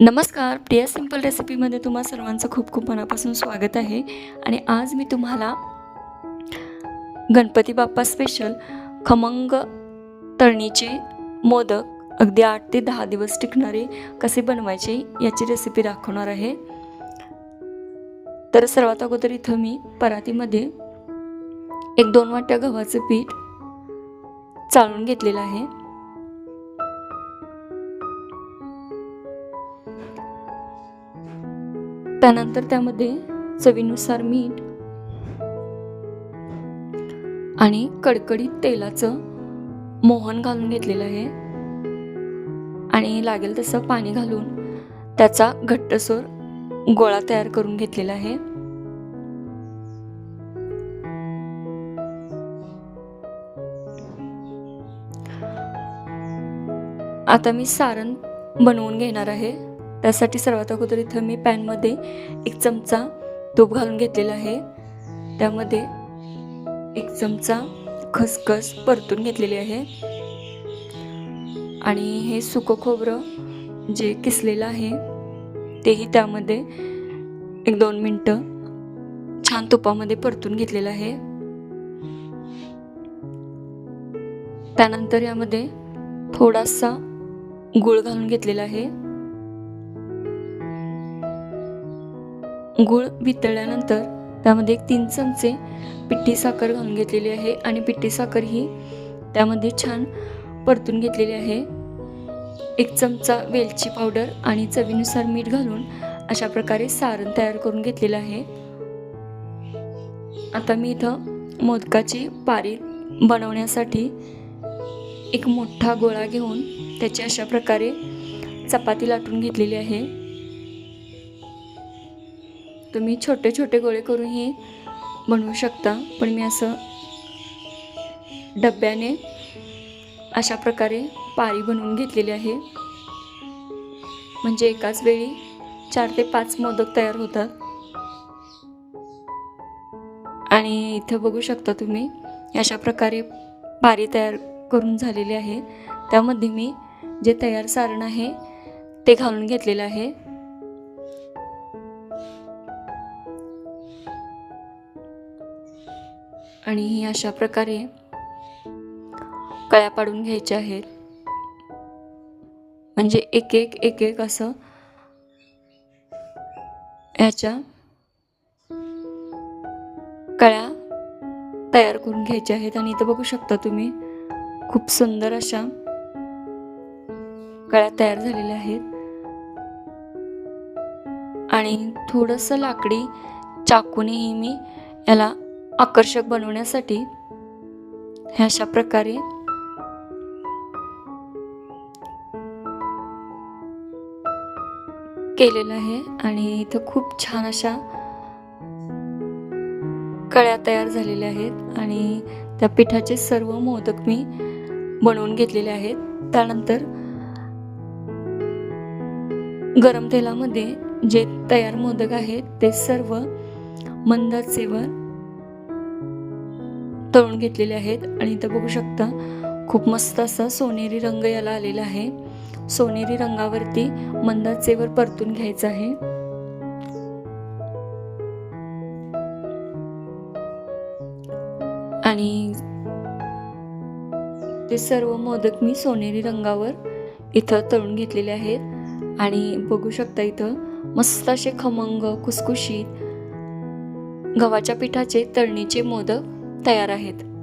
नमस्कार प्रिया सिंपल रेसिपीमध्ये तुम्हा सर्वांचं खूप खूप मनापासून स्वागत आहे. आणि आज मी तुम्हाला गणपती बाप्पा स्पेशल खमंग तळणीचे मोदक अगदी आठ ते दहा दिवस टिकणारे कसे बनवायचे याची रेसिपी दाखवणार आहे. तर सर्वात अगोदर इथं मी परातीमध्ये एक दोन वाट्या गव्हाचं पीठ चाळून घेतलेलं आहे. त्यानंतर त्यामध्ये चवीनुसार मीठ आणि कडकडीत तेलाचं मोहन घालून घेतलेलं आहे. आणि लागेल तसं पाणी घालून त्याचा घट्टसोर गोळा तयार करून घेतलेला आहे. आता मी सारण बनवून घेणार आहे. त्यासाठी सर्वात अगोदर इथं मी पॅनमध्ये एक चमचा तूप घालून घेतलेला आहे. त्यामध्ये एक चमचा खसखस परतून घेतलेली आहे. आणि हे सुकं खोबरं जे किसलेलं आहे तेही त्यामध्ये एक दोन मिनटं छान तुपामध्ये परतून घेतलेलं आहे. त्यानंतर यामध्ये थोडासा गूळ घालून घेतलेला आहे. गूळ वितळल्यानंतर त्यामध्ये एक तीन चमचे पिठी साखर घालून घेतलेली आहे आणि पिठी साखर ही त्यामध्ये छान परतून घेतलेली आहे. एक चमचा वेलची पावडर आणि चवीनुसार मीठ घालून अशा प्रकारे सारण तयार करून घेतलेलं आहे. आता मी इथं मोदकाची पारी बनवण्यासाठी एक मोठा गोळा घेऊन त्याची अशा प्रकारे चपाती लाटून घेतलेली आहे. तुम्ही छोटे छोटे गोळे करूनही बनवू शकता पण मी असं डब्याने अशा प्रकारे पारी बनवून घेतलेली आहे. म्हणजे एकाच वेळी चार ते पाच मोदक तयार होतात. आणि इथं बघू शकता तुम्ही अशा प्रकारे पारी तयार करून झालेली आहे. त्यामध्ये मी जे तयार सारण आहे ते घालून घेतलेलं आहे. आणि ही अशा प्रकारे कळ्या पाडून घ्यायच्या आहेत. म्हणजे एक एक एक एक असं ह्याच्या कळ्या तयार करून घ्यायच्या आहेत. आणि इथं बघू शकता तुम्ही खूप सुंदर अशा कळ्या तयार झालेल्या आहेत. आणि थोडंसं लाकडी चाकूनेही मी याला आकर्षक बनवण्यासाठी हे अशा प्रकारे केलेलं आहे आणि इथं खूप छान अशा कळ्या तयार झालेल्या आहेत आणि त्या पिठाचे सर्व मोदक मी बनवून घेतलेले आहेत. त्यानंतर गरम तेलामध्ये जे तयार मोदक आहेत ते सर्व मंद आचेवर तळून घेतलेले आहेत. आणि इथं बघू शकता खूप मस्त असा सोनेरी रंग याला आलेला आहे. सोनेरी रंगावरती मंदाचेवर परतून घ्यायचं आहे. आणि ते सर्व मोदक मी सोनेरी रंगावर इथं तळून घेतलेले आहेत. आणि बघू शकता इथं मस्त असे खमंग खुसखुशीत गव्हाच्या पिठाचे तळणीचे मोदक तयार आहेत.